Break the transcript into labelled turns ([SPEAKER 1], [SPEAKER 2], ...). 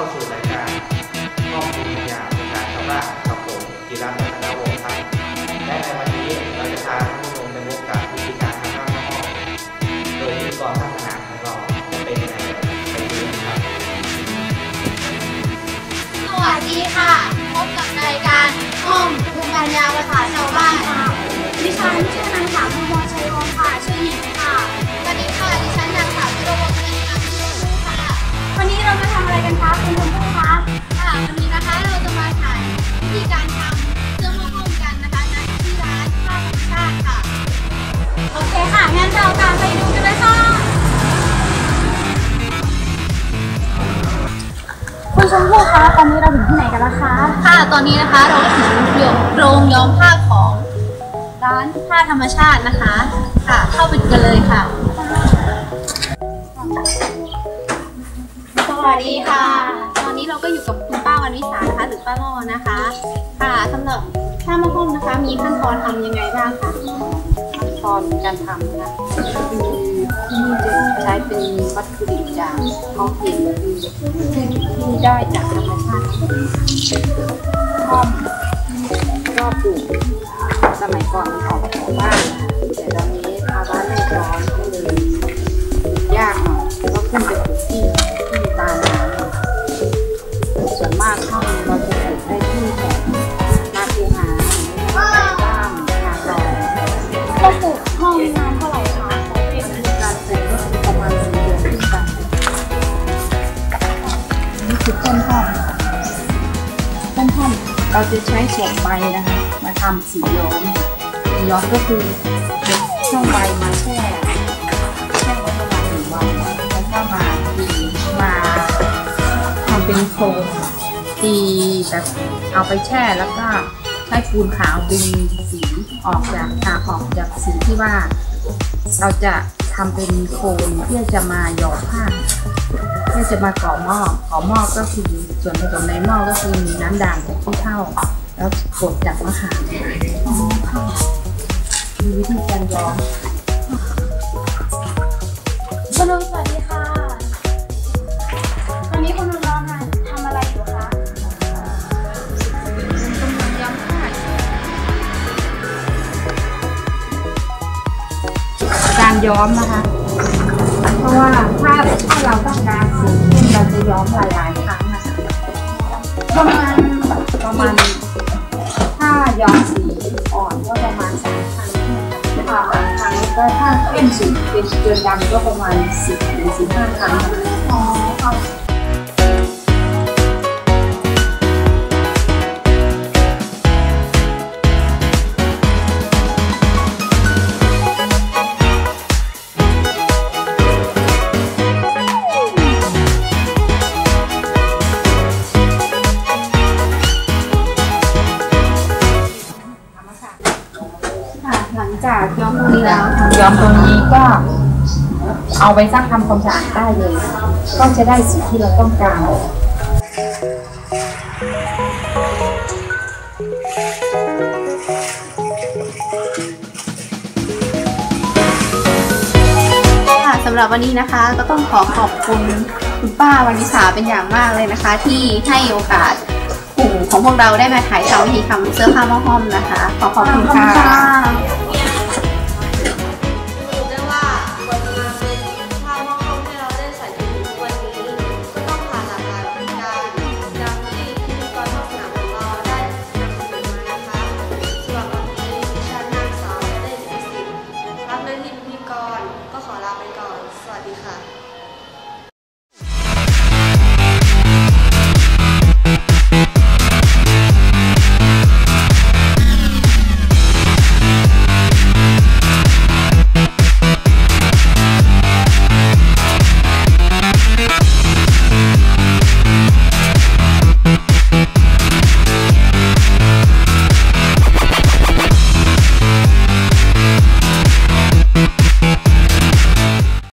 [SPEAKER 1] เข้าสู่รายการห้องภูมิปัญญาประชาชาวบ้านกับผมกีรัตน์รัตนวงศ์ครับและในวันนี้เราจะพาท่านผู้ชมไปพบกับ
[SPEAKER 2] ชมพู่คะตอนนี้เรา
[SPEAKER 3] ถึงที่ไหนกันแล้วคะ
[SPEAKER 2] ค่ะ ตอนนี้นะคะเราก็ถึงโรงย้อมผ้าของร้านผ้าธรรมชาตินะคะ ค่ะ เข้าไปกันเลยค่ะ สวัสดีค่ะ ตอนนี้เราก็อยู่กับคุณป้าวันวิสานะคะ หรือป้าล่อนะคะ ค่ะสำหรับผ้ามะม่วงนะคะ มีขั้นตอนทำยังไงบ้างคะ
[SPEAKER 4] ตอนการทำนะคือที่นี่จะใช้เป็นวัตถุดิบจากท้องถิ่นที่ได้จากธรรมชาติข้อมก็ปลูกสมัยก่อนมันออกมาจากบ้านแต่ตอนนี้ภาวะโลกร้อนก็เลยยากหน่อยก็ขึ้นไปปลูกที่ที่ตาน้ำส่วนมากข้าวเราจะ
[SPEAKER 3] เรา
[SPEAKER 4] จะใช้ส่วนใบนะคะ มาทำสีย้อมสีย้อมก็คือช่วงใบมาแช่แช่ไว้ประมาณหนึ่งวันแล้วก็มาตีมาทำเป็นโครงตีแบบเอาไปแช่แล้วก็ใช้ปูนขาวดึงสีออกจากอ่าออกจากสีที่ว่าเราจะ ทำเป็นโคนเพื่อจะมาหยอผ้าเพื่อจะมาก่อหม้อก่อหม้อก็คือส่วนผสมในหม้อก็คือมีน้ำด่างจากขี้เถ้าแล้วกดจากมะขามมีวิธีการย้อม
[SPEAKER 3] คุณลุงสวัสดี
[SPEAKER 4] การย้อมนะคะ เพราะว่าถ้าถ้าเราต้องการสีเข้มเราจะย้อมหลายๆครั้งนะคะ
[SPEAKER 3] ประมาณ
[SPEAKER 4] ประมาณถ้าย้อมสีอ่อนก็ประมาณสามครั้งค่ะครั้งก็ถ้าเข้มสุดเป็นเกินดำก็ประมาณสิบหรือสิบห้าครั้ง
[SPEAKER 3] อ๋อ
[SPEAKER 4] หลังจากย้อมตรงนี้แล้วย้อมตรงนี้ก็ เอาไปซักทำความสะอาดได้เลย ก็จะได้สีที่เราต้องการ
[SPEAKER 2] ค่ะสำหรับวันนี้นะคะก็ต้องขอขอบคุณคุณป้าวันวิสาเป็นอย่างมากเลยนะคะ ที่ให้โอกาสกลุ่มของพวกเราได้มาถ่ายทำวิธีทำเสื้อผ้าหม้อห้อมนะคะ ขอขอบคุณค่ะ